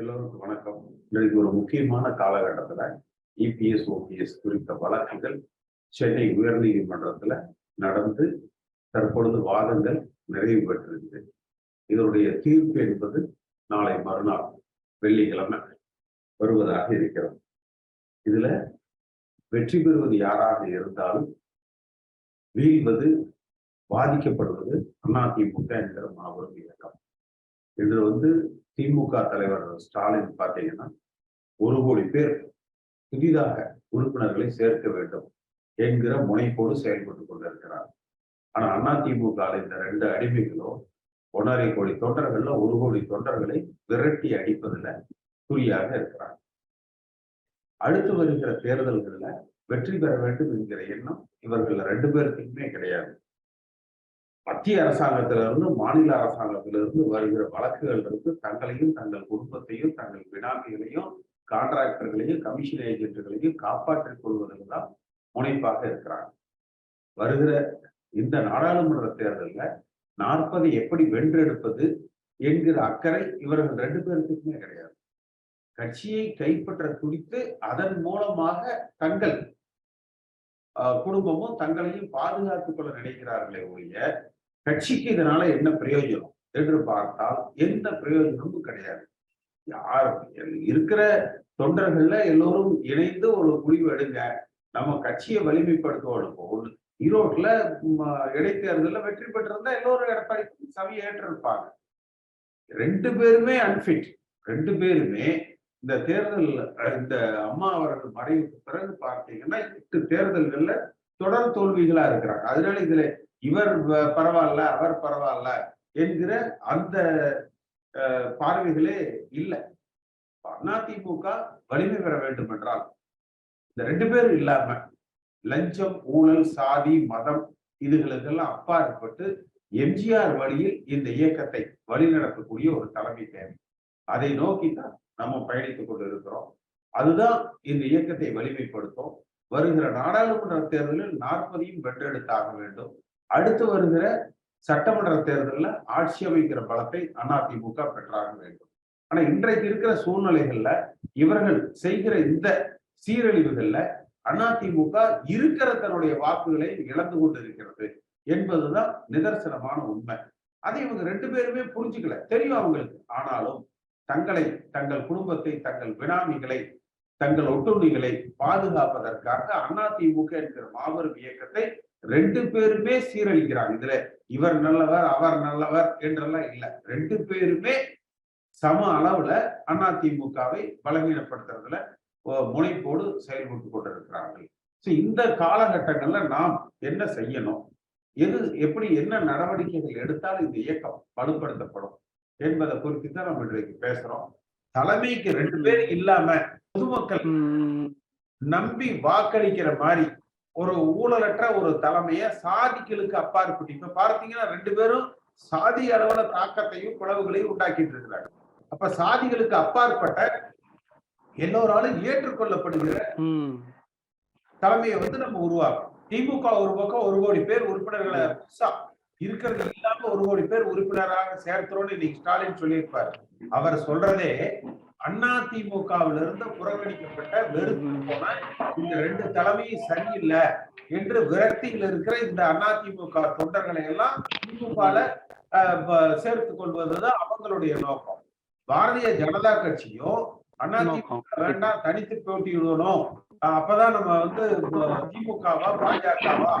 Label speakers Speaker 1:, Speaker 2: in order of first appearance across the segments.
Speaker 1: எல்லோருக்கும் வணக்கம். இன்றைக்கு ஒரு முக்கியமான காலகட்டத்தில் இபிஎஸ் ஓபிஎஸ் குறித்த வழக்குகள் சென்னை உயர்நீதிமன்றத்தில் நடந்து தற்பொழுது வாதங்கள் நிறைவு பெற்றிருக்கு. இதனுடைய தீர்ப்பு என்பது நாளை மறுநாள் வெள்ளிக்கிழமை வருவதாக இருக்கிறது. இதுல வெற்றி பெறுவது யாராக இருந்தாலும் வீழ்வது பாதிக்கப்படுவது அதிமுக என்கிற மாபெரும் இயக்கம். இன்று வந்து திமுக தலைவர் ஸ்டாலின் பார்த்தீங்கன்னா ஒரு கோடி பேர் புதிதாக உறுப்பினர்களை சேர்க்க வேண்டும் என்கிற முனைப்போடு செயல்பட்டு கொண்டிருக்கிறார். ஆனா அண்ணா திமுக இந்த ரெண்டு அடிமைகளோ ஒன்றரை கோடி தொண்டர்கள்ல ஒரு கோடி தொண்டர்களை விரட்டி அடிப்பதில் குறியாக இருக்கிறார். அடுத்து வருகிற தேர்தல்களில் வெற்றி பெற வேண்டும் என்கிற எண்ணம் இவர்கள் ரெண்டு பேருக்குமே கிடையாது. மத்திய அரசாங்கத்திலிருந்து மாநில அரசாங்கத்திலிருந்து வருகிற வழக்குகள் இருந்து தங்களையும் தங்கள் குடும்பத்தையும் தங்கள் பினாமிகளையும் கான்ட்ராக்டர்களையும் கமிஷன் ஏஜென்ட்டுகளையும் காப்பாற்றிக் கொள்வதில் தான் முனைப்பாக இருக்கிறாங்க. வருகிற இந்த நாடாளுமன்ற தேர்தலில் நாற்பதை எப்படி வென்றெடுப்பது என்கிற அக்கறை இவர்கள் ரெண்டு பேருக்குமே கிடையாது. கட்சியை கைப்பற்ற துடித்து அதன் மூலமாக தங்கள் குடும்பமும் தங்களையும் பாதுகாத்துக் கொள்ள நினைக்கிறார்களே ஒழிய கட்சிக்கு இதனால என்ன பிரயோஜனம்? என்று பார்த்தால் எந்த பிரயோஜனமும் கிடையாது. யார் இருக்கிற தொண்டர்கள்ல எல்லோரும் இணைந்து ஒரு முடிவு எடுங்க. நம்ம கட்சியை வலிமைப்படுத்துவோம் ஒண்ணு ஈரோட்ல இடைத்தேர்தலில் வெற்றி பெற்றிருந்தா எல்லோரும் எடப்பாடி சவி ஏற்றிருப்பாங்க. ரெண்டு பேருமே அன்பிட் ரெண்டு பேருமே இந்த தேர்தல் இந்த அம்மா அவர்கள் மறைவுக்கு பிறகு பார்த்தீங்கன்னா எட்டு தேர்தல்கள்ல தொடர் தோல்விகளா இருக்கிறாங்க. அதனால இதுல இவர் பரவாயில்ல அவர் பரவாயில்ல என்கிற அந்த பார்வைகளே இல்லை. அதிமுக வலிமை பெற வேண்டும் என்றால் இந்த ரெண்டு பேரும் இல்லாம லஞ்சம் ஊழல் சாதி மதம் இதுகளுக்கெல்லாம் அப்பாற்பட்டு எம்ஜிஆர் வழியில் இந்த இயக்கத்தை வழிநடத்தக்கூடிய ஒரு தலைமை தேவை. அதை நோக்கி தான் நம்ம பயணித்துக் கொண்டு இருக்கிறோம் அதுதான் இந்த இயக்கத்தை வலிமைப்படுத்தும். வருகிற நாடாளுமன்ற தேர்தலில் நாற்பதையும் வென்றெடுத்தாக வேண்டும். அடுத்து வருகிற சட்டமன்ற தேர்தலில் ஆட்சி அமைக்கிற பலத்தை அதிமுக பெற்றாக வேண்டும். ஆனா இன்றைக்கு இருக்கிற சூழ்நிலைகள்ல இவர்கள் செய்கிற இந்த சீரழிவுகள்ல அதிமுக இருக்கிற தன்னுடைய வாக்குகளை இழந்து கொண்டு இருக்கிறது என்பதுதான் நிதர்சனமான உண்மை. அதை இவங்க ரெண்டு பேருமே புரிஞ்சுக்கல. தெரியும் அவங்களுக்கு. ஆனாலும் தங்களை தங்கள் குடும்பத்தை தங்கள் பினாமிகளை தங்கள் ஒட்டுண்ணிகளை பாதுகாப்பதற்காக அதிமுக என்கிற மாபெரும் இயக்கத்தை ரெண்டு பேருமே சீரழிக்கிறாங்க. இதுல இவர் நல்லவர் அவர் நல்லவர் என்றெல்லாம் இல்லை. ரெண்டு பேருமே சம அளவுல அதிமுகவை பலவீனப்படுத்துறதுல முனைப்போடு செயல்பட்டு கொண்டிருக்கிறார்கள். இந்த காலகட்டங்கள்ல நாம் என்ன செய்யணும்? எது எப்படி என்ன நடவடிக்கைகள் எடுத்தால் இந்த இயக்கம் வலுப்படுத்தப்படும் என்பதை குறித்து தான் நம்ம இன்றைக்கு பேசுறோம். தலைமைக்கு ரெண்டு பேர் இல்லாம பொதுமக்கள் நம்பி வாக்களிக்கிற மாதிரி ஒரு ஊழலற்ற ஒரு தலைமைய சாதிகளுக்கு அப்பாற்பட்டு இப்ப பார்த்தீங்கன்னா ரெண்டு பேரும் சாதி அளவுல தாக்கத்தையும் பிளவுகளையும் உண்டாக்கிட்டு இருக்கிறாங்க. அப்ப சாதிகளுக்கு அப்பாற்பட்ட எல்லோராலும் ஏற்றுக்கொள்ளப்படுகிற தலைமையை வந்து நம்ம உருவாக்கணும். திமுக ஒரு பக்கம் ஒரு கோடி பேர் உறுப்பினர்களை இருக்கிறது இல்லாம ஒரு கோடி பேர் உறுப்பினராக சேர்க்கிறோம்னு இன்னைக்கு ஸ்டாலின் சொல்லியிருப்பாரு. அவர் சொல்றதே அண்ணா திமுகவில இருந்து புறக்கணிக்கப்பட்ட வெறுப்பு போன இந்த ரெண்டு தலைமையும் சரியில்லை என்று விரக்தியில் இருக்கிற இந்த அதிமுக தொண்டர்களை எல்லாம் திமுகல சேர்த்துக் கொள்வதுதான் அவங்களுடைய நோக்கம். பாரதிய ஜனதா கட்சியும் அதிமுக வேண்டாம் தனித்து போட்டியிடணும். அப்பதான் நம்ம வந்து திமுகவா பாஜகவா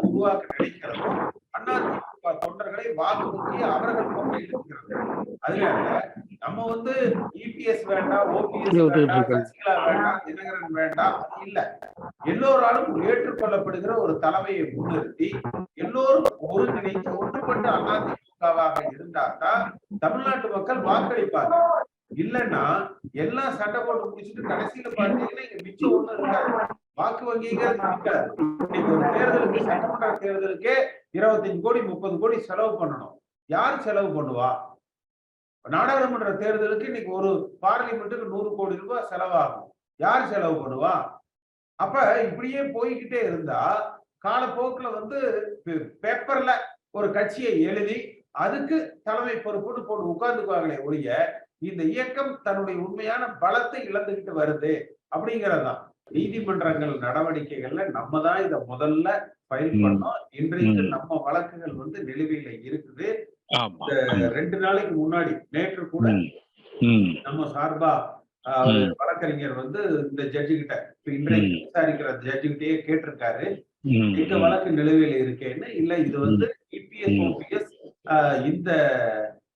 Speaker 1: உருவாக்க நினைக்கிறதும் அதிமுக தொண்டர்களை வாக்குறுதி அவர்கள் கொண்டு இருக்கிறது அதனால நம்ம வந்து இபிஎஸ் வேண்டாம் ஓபிஎஸ் வேண்டாம் சசிகலா வேண்டாம் தினகரன் வேண்டாம் இல்ல. எல்லோராலும் ஏற்றுக்கொள்ளப்படுகிற ஒரு தலைமையை முன்னிறுத்தி எல்லோரும் ஒருங்கிணைந்து ஒன்றுபட்டு அதிமுகவாக இருந்தால்தான் தமிழ்நாட்டு மக்கள் வாக்களிப்பாங்க. இல்லைன்னா எல்லாம் சண்டை போட்டு முடிச்சுட்டு கடைசியில பாத்தீங்கன்னா இங்க மிச்சம் ஒண்ணு இருக்காது. வாக்கு வங்கிங்கிறது இருக்காது. இன்னைக்கு ஒரு தேர்தலுக்கு சட்டமன்ற தேர்தலுக்கே இருபத்தஞ்சு கோடி முப்பது கோடி செலவு பண்ணணும். யார் செலவு பண்ணுவா? நாடாளுமன்ற தேர்தலுக்கு இன்னைக்கு ஒரு பார்லிமெண்ட்டுக்கு நூறு கோடி ரூபாய் செலவாகும் யார் செலவு பண்ணுவா அப்ப இப்படியே போய்கிட்டே இருந்தா காலப்போக்குல வந்து பேப்பர்ல ஒரு கட்சியை எழுதி அதுக்கு தலைமை பொறுப்புன்னு போட்டு உட்கார்ந்துக்குவாங்களே ஒழிய இந்த இயக்கம் தன்னுடைய உண்மையான பலத்தை இழந்துகிட்டு வருது அப்படிங்கறதுதான் நீதிமன்றங்கள் நடவடிக்கைகள்ல நம்ம தான் இத முதல்ல ஃபைல். பண்ணோம் இன்றைக்கு. நம்ம வழக்குகள் வந்து நிலுவையில இருக்குது ரெண்டு நாளைக்கு முன்னாடி நேற்று கூட. நம்ம சார்பா. வழக்கறிஞர் வந்து இந்த ஜட்ஜு கிட்ட இப்ப இன்றைக்கு. விசாரிக்கிற ஜட்ஜு கிட்டயே கேட்டிருக்காரு. எங்க வழக்கு நிலுவையில இருக்கேன்னு இல்ல இது வந்து இபிஎஸ். ஓபிஎஸ் இந்த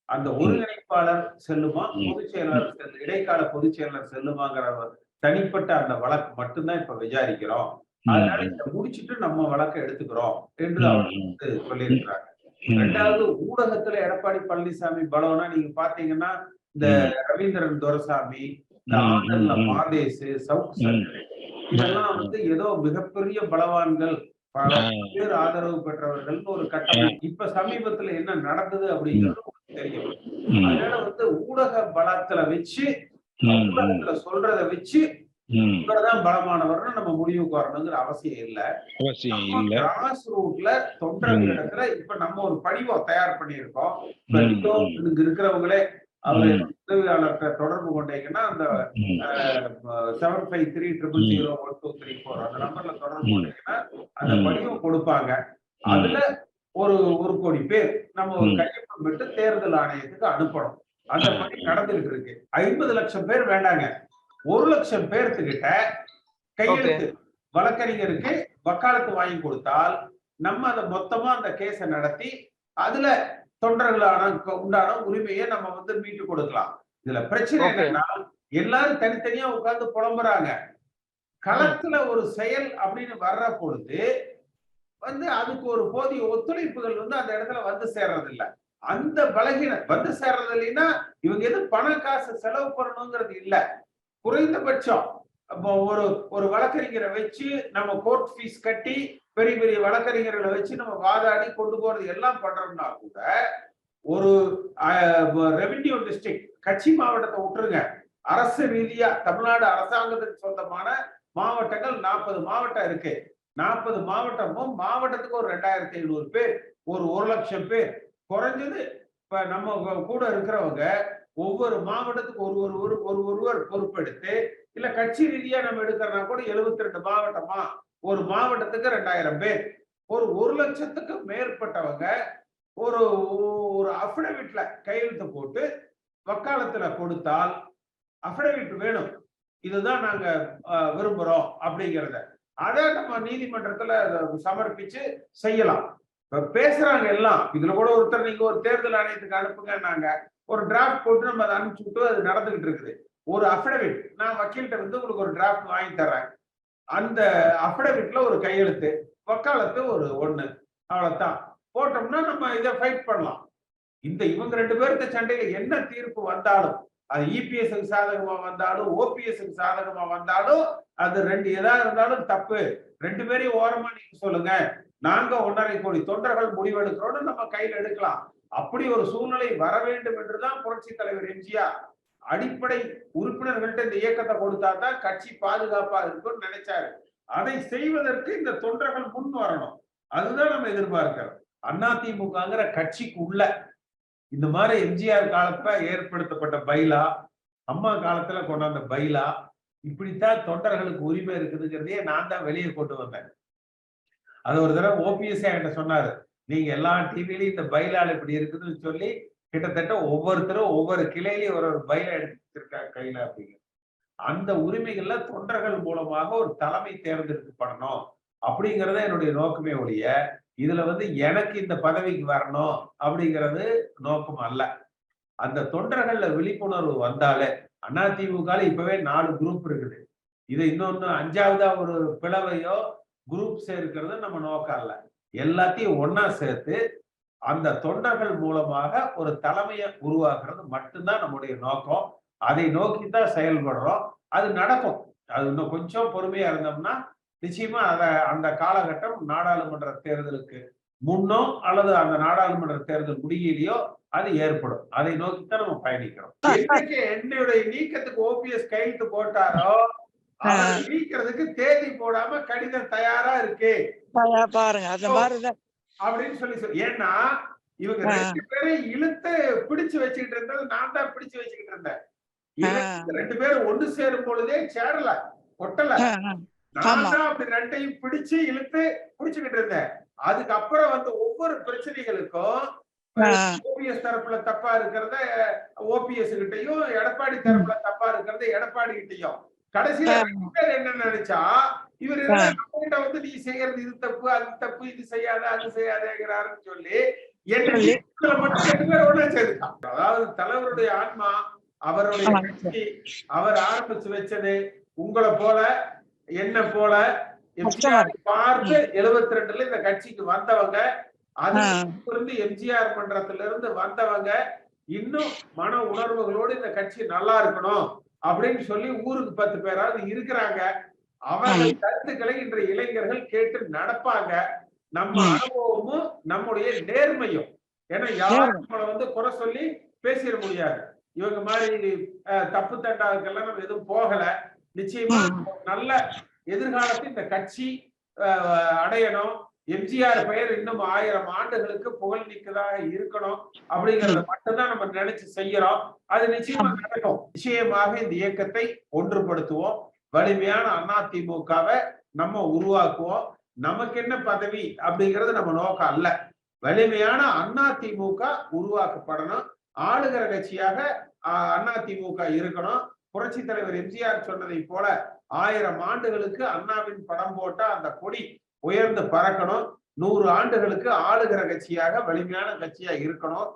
Speaker 1: அந்த ஒருங்கிணைப்பாளர் செல்லுமா. பொதுச் செயலாளர் செல்லு- இடைக்கால பொதுச் செயலாளர் செல்லுமாங்கிற தனிப்பட்ட அந்த வழக்கு மட்டும்தான் இப்ப விசாரிக்கிறோம் அதனால. இதை முடிச்சிட்டு நம்ம வழக்கை எடுத்துக்கிறோம் என்று. அவர் வந்து சொல்லியிருக்கிறாங்க. ரெண்டாவது ஊடகத்துல எடப்பாடி பழனிசாமி பலம்னா நீங்க பாத்தீங்கன்னா இந்த ரவீந்திரன் துரைசாமி இந்த. மாதேசு சவுக் இதெல்லாம் வந்து ஏதோ மிகப்பெரிய பலவான்கள் பல. பேர் ஆதரவு பெற்றவர்கள்னு ஒரு கட்டம் இப்ப சமீபத்துல என்ன நடந்தது அப்படிங்கிறது தெரியும். அதனால வந்து ஊடக பலத்துல வச்சு. ஊடகத்துல சொல்றத வச்சு. இவர்தான் பலமானவர்னு நம்ம முடிவுக்கு வரணுங்கிற அவசியம் இல்ல
Speaker 2: அவசியம் இல்ல
Speaker 1: கிராஸ் ரூட்ல தொண்டர்களிடத்துல இப்ப நம்ம ஒரு படிவம் தயார் பண்ணியிருக்கோம் இப்ப
Speaker 2: ம்.
Speaker 1: நீங்க இங்க இருக்கிறவங்களே அவரு. உதவியாளர்கிட்ட தொடர்பு கொண்டீங்கன்னா அந்த. Seven five three triple zero one two three four அந்த நம்பர்ல தொடர்பு. கொண்டீங்கன்னா அந்த. படிவம் கொடுப்பாங்க அதுல ஒரு ஒரு கோடி பேர் நம்ம ஒரு. கையொப்பம் விட்டு தேர்தல் ஆணையத்துக்கு அனுப்பணும் அந்த. பணி நடந்துகிட்டு இருக்கு ஐம்பது லட்சம் பேர் வேண்டாங்க ஒரு லட்சம் பேர்த்துக்கிட்ட கையெழுத்து. வழக்கறிஞருக்கு வக்காலத்து வாங்கி கொடுத்தால் நம்ம அதை மொத்தமா அந்த கேஸை நடத்தி அதுல தொண்டர்களான உண்டான உரிமையை நம்ம வந்து மீட்டு கொடுக்கலாம். இதுல பிரச்சனை. என்னன்னா எல்லாரும் தனித்தனியா உட்கார்ந்து புலம்புறாங்க. களத்துல ஒரு செயல் அப்படின்னு வர்ற பொழுது வந்து அதுக்கு ஒரு போதிய ஒத்துழைப்புகள் வந்து அந்த இடத்துல வந்து சேர்றது இல்ல அந்த பலகீன வந்து சேர்றது இல்லைன்னா இவங்க எதுவும் பண காசு செலவு பண்ணணுங்கிறது இல்ல. குறைந்தபட்சம் ஒரு ஒரு வழக்கறிஞரை வச்சு நம்ம கோர்ட் ஃபீஸ் கட்டி பெரிய பெரிய வழக்கறிஞர்களை வச்சு நம்ம வாதாடி கொண்டு போறது எல்லாம் பண்றோம்னா கூட ஒரு ரெவென்யூ டிஸ்ட்ரிக்ட் கட்சி மாவட்டத்தை விட்டுருங்க. அரசு ரீதியா தமிழ்நாடு அரசாங்கத்துக்கு சொந்தமான மாவட்டங்கள் நாற்பது மாவட்டம் இருக்கு. நாற்பது மாவட்டமும் மாவட்டத்துக்கு ஒரு ரெண்டாயிரத்தி ஐநூறு பேர் ஒரு ஒரு லட்சம் பேர். குறைஞ்சது இப்ப நம்ம கூட இருக்கிறவங்க ஒவ்வொரு மாவட்டத்துக்கு ஒரு ஒரு ஒரு ஒரு ஒருவர் பொறுப்பெடுத்து இல்ல கட்சி ரீதியா நம்ம எடுக்கிறனா கூட எழுபத்தி ரெண்டு மாவட்டமா ஒரு மாவட்டத்துக்கு ரெண்டாயிரம் பேர். ஒரு ஒரு லட்சத்துக்கு மேற்பட்டவங்க ஒரு ஒரு அஃபிடவிட்ல கையெழுத்து போட்டு வக்காலத்துல கொடுத்தால் அஃபிடவிட் வேணும். இதுதான் நாங்க விரும்புறோம் அப்படிங்கிறத. அதை நம்ம நீதிமன்றத்துல அதை சமர்ப்பிச்சு செய்யலாம். இப்ப பேசுறாங்க எல்லாம். இதுல கூட ஒருத்தர் நீங்க ஒரு தேர்தல் ஆணையத்துக்கு அனுப்புங்க நாங்க ஒரு டிராஃப்ட் போட்டு நம்ம அதை அனுப்பிச்சு விட்டு அது நடந்துகிட்டு இருக்குது. ஒரு அஃபிடவிட் நான் வக்கீல்கிட்ட வந்து உங்களுக்கு ஒரு டிராஃப்ட் வாங்கி தர்றேன். அந்த அஃபிடவிட்ல ஒரு கையெழுத்து வக்காலத்து ஒரு ஒண்ணு அவ்வளவுதான். போட்டோம்னா நம்ம இதை ஃபைட் பண்ணலாம். இந்த இவங்க ரெண்டு பேர்த்த சண்டையில என்ன தீர்ப்பு வந்தாலும் அது இபிஎஸ்க்கு சாதகமா வந்தாலும் ஓபிஎஸ்க்கு சாதகமா வந்தாலும் அது ரெண்டு எதா இருந்தாலும் தப்பு. ரெண்டு பேரையும் ஓரமா நீங்க சொல்லுங்க. நாங்க ஒன்றரை கோடி தொண்டர்கள் முடிவெடுக்கிறோன்னு நம்ம கையில எடுக்கலாம். அப்படி ஒரு சூழ்நிலை வர வேண்டும் என்றுதான் புரட்சி தலைவர் எம்ஜிஆர் அடிப்படை உறுப்பினர்கள்ட்ட இந்த இயக்கத்தை கொடுத்தா தான் கட்சி பாதுகாப்பா இருக்கும்னு நினைச்சாரு. அதை செய்வதற்கு இந்த தொண்டர்கள் முன் வரணும். அதுதான் நம்ம எதிர்பார்க்கிறோம். அதிமுகங்கிற கட்சிக்கு உள்ள இந்த மாதிரி எம்ஜிஆர் காலத்துல ஏற்படுத்தப்பட்ட பைலா அம்மா காலத்துல கொண்டாந்த பைலா இப்படித்தான் தொண்டர்களுக்கு உரிமை இருக்குதுங்கிறதையே நான் தான் வெளியே கொண்டு வந்தேன். அது ஒரு தடவை ஓபிஎஸ் என்கிட்ட சொன்னாரு. நீங்க எல்லா டிவிலையும் இந்த பைலால் இப்படி இருக்குதுன்னு சொல்லி கிட்டத்தட்ட ஒவ்வொருத்தரும் ஒவ்வொரு கிளையிலையும் ஒரு ஒரு பைலா எடுத்துருக்காங்க கையில அப்படிங்கிறது அந்த உரிமைகள்ல தொண்டர்கள் மூலமாக ஒரு தலைமை தேர்ந்தெடுக்கப்படணும் அப்படிங்கறத என்னுடைய நோக்கமே ஒழிய இதுல வந்து எனக்கு இந்த பதவிக்கு வரணும் அப்படிங்கிறது நோக்கம் அல்ல. அந்த தொண்டர்கள்ல விழிப்புணர்வு வந்தாலே அதிமுக இப்பவே நாலு குரூப் இருக்குது. இது இன்னொன்னு அஞ்சாவதா ஒரு பிளவையோ குரூப் சேர்க்கிறது நம்ம நோக்கம் இல்லை எல்லாத்தையும் ஒண்ணா சேர்த்து அந்த தொண்டர்கள் மூலமாக ஒரு தலைமையை உருவாக்குறது மட்டும்தான் நம்முடைய நோக்கம். அதை நோக்கி தான் செயல்படுறோம். அது நடக்கும். அது இன்னும் கொஞ்சம் பொறுமையா இருந்தோம்னா நிச்சயமா அத அந்த காலகட்டம் நாடாளுமன்ற தேர்தலுக்கு முன்னோ அல்லது அந்த நாடாளுமன்ற தேர்தல் முடியலையோ அது ஏற்படும். அதை நோக்கித்தான் நம்ம பயணிக்கிறோம். என்னுடைய நீக்கத்துக்கு ஓபிஎஸ் கையெழுத்து போட்டாரோ நீக்கிறதுக்கு தேதி போடாம கடிதம் தயாரா இருக்கு.
Speaker 3: பாருங்க அந்த மாதிரிதான்
Speaker 1: அப்படின்னு சொல்லி சொல்லி ஏன்னா இவங்க. ரெண்டு பேரையும் இழுத்து பிடிச்சு வச்சுக்கிட்டு இருந்தது நான் தான் பிடிச்சு வச்சுக்கிட்டு இருந்தேன் ரெண்டு பேரும் ஒண்ணு சேரும் பொழுதே சேரல கொட்டல. நான். தான் அப்படி ரெண்டையும் பிடிச்சு இழுத்து பிடிச்சுக்கிட்டு இருந்தேன் அதுக்கப்புறம் வந்து ஒவ்வொரு பிரச்சனைகளுக்கும். ஓபிஎஸ் தரப்புல தப்பா இருக்கிறத ஓபிஎஸ் கிட்டயும் எடப்பாடி தரப்புல தப்பா இருக்கிறத எடப்பாடி கிட்டயும் கடைசியில என்ன நினைச்சா இவர். கிட்ட வந்து நீ செய்யறது இது தப்பு அது தப்பு இது செய்யாத அது செய்யாதேங்கிறாருன்னு சொல்லி அதாவது தலைவருடைய ஆன்மா அவருடைய கட்சி அவர் ஆரம்பிச்சு வச்சது உங்களை போல என்ன போல பார்த்து எழுபத்தி ரெண்டுல இந்த கட்சிக்கு வந்தவங்க அது
Speaker 3: ஆ.
Speaker 1: இருந்து எம்ஜிஆர் மன்றத்துல இருந்து வந்தவங்க இன்னும் மன உணர்வுகளோடு இந்த கட்சி நல்லா இருக்கணும். அப்படின்னு சொல்லி ஊருக்கு பத்து பேராவது இருக்கிறாங்க. அவர்கள் கருத்துக்களை இன்றைய இளைஞர்கள் கேட்டு நடப்பாங்க. நம்ம. அனுபவமும் நம்முடைய நேர்மையும். ஏன்னா யாரும் நம்மளை வந்து குறை சொல்லி பேசிட முடியாது. இவங்க மாதிரி தப்பு தண்டாவுக்கெல்லாம் நம்ம எதுவும் போகல. நிச்சயமா நல்ல எதிர்காலத்தில் இந்த கட்சி அடையணும். எம்ஜிஆர் பெயர் இன்னும் ஆயிரம் ஆண்டுகளுக்கு புகழ் நிக்கதாக இருக்கணும் அப்படிங்கறத மட்டும்தான் நம்ம நினைச்சு செய்யறோம். அது நிச்சயமா நடக்கும். நிச்சயமாக இந்த இயக்கத்தை ஒன்றுபடுத்துவோம். வலிமையான அதிமுகவை நம்ம உருவாக்குவோம். நமக்கு என்ன பதவி அப்படிங்கிறது நம்ம நோக்கம் அல்ல. வலிமையான அதிமுக உருவாக்கப்படணும். ஆளுகிற கட்சியாக அதிமுக இருக்கணும். புரட்சி தலைவர் எம்ஜிஆர் சொன்னதை போல ஆயிரம் ஆண்டுகளுக்கு அண்ணாவின் படம் போட்ட அந்த கொடி உயர்ந்து பறக்கணும். நூறு ஆண்டுகளுக்கு ஆளுகிற கட்சியாக வலிமையான கட்சியா இருக்கணும்.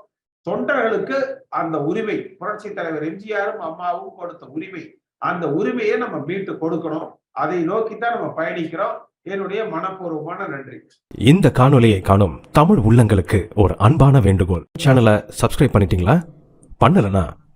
Speaker 1: தொண்டர்களுக்கு அந்த உரிமை புரட்சி தலைவர் எம்ஜிஆரும் அம்மாவும் கொடுத்த உரிமை அந்த உரிமையை நம்ம மீட்டு கொடுக்கணும். அதை நோக்கித்தான் நம்ம பயணிக்கிறோம். என்னுடைய மனப்பூர்வமான நன்றி.
Speaker 4: இந்த காணொலியை காணும் தமிழ் உள்ளங்களுக்கு ஒரு அன்பான வேண்டுகோள். சேனலை சப்ஸ்கிரைப் பண்ணிட்டீங்களா? பண்ணலனா